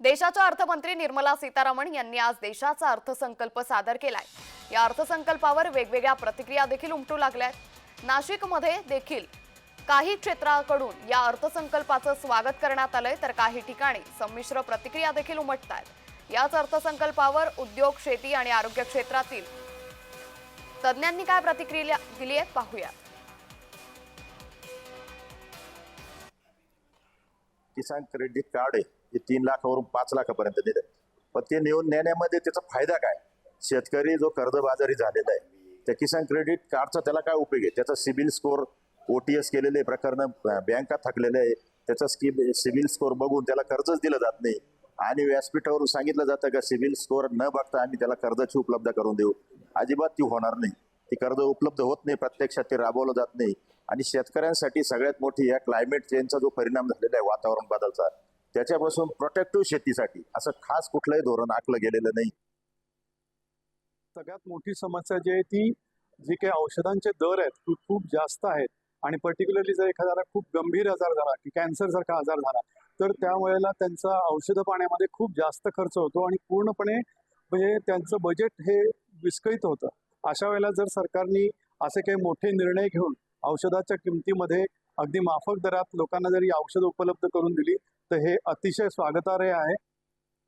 देशाच्या अर्थमंत्री निर्मला सीतारामन यांनी आज देशाचा अर्थसंकल्प सादर केलाय. या अर्थसंकल्पावर वेगवेगळ्या प्रतिक्रिया देखील उमटू लागल्यात. नाशिकमध्ये देखील काही क्षेत्राकडून या अर्थसंकल्पाचं स्वागत करण्यात आलंय तर काही ठिकाणी संमिश्र प्रतिक्रिया देखील उमटत आहेत याच अर्थसंकल्पावर उद्योग शेती आणि आरोग्य क्षेत्रातील तज्ज्ञांनी काय प्रतिक्रिया दिली आहे पाहूया. किसान क्रेडिट कार्ड आहे हे तीन लाखावरून पाच लाखापर्यंत दिलं पण ते नेऊन नेण्यामध्ये त्याचा फायदा काय? शेतकरी जो कर्जबाजारी झालेला आहे त्या किसान क्रेडिट कार्डचा त्याला काय उपयोग आहे? त्याचा सिबिल स्कोअर एस केलेले प्रकरण बँका थकलेले आहे. त्याचा स्कीम सिबिल स्कोअर बघून त्याला कर्जच दिलं जात नाही. आणि व्यासपीठावरून सांगितलं जातं का सिबिल स्कोअर न बघता आम्ही त्याला कर्जाची उपलब्ध करून देऊ. अजिबात ती होणार नाही. ती कर्ज उपलब्ध होत नाही प्रत्यक्षात ते राबवलं जात नाही. आणि शेतकऱ्यांसाठी सगळ्यात मोठी या क्लायमेट चेंजचा जो परिणाम झालेला आहे वातावरण बदलचा त्याच्यापासून प्रोटेक्टिव्ह शेतीसाठी असं खास कुठलंही धोरण आखलं गेलेलं नाही. सगळ्यात मोठी समस्या जी आहे ती जी काही औषधांचे दर आहेत ती खूप जास्त आहेत. आणि पर्टिक्युलरली जर एखाद्याला खूप गंभीर आजार झाला की कॅन्सर सारखा आजार झाला तर त्यावेळेला त्यांचा औषधं पाण्यामध्ये खूप जास्त खर्च होतो आणि पूर्णपणे म्हणजे त्यांचं बजेट हे विस्कळीत होतं. अशा वेळेला जर सरकारने असे काही मोठे निर्णय घेऊन औषधाच्या किमतीमध्ये अगदी माफक दरात लोकांना जरी औषधं उपलब्ध करून दिली तर हे अतिशय स्वागतार्ह आहे.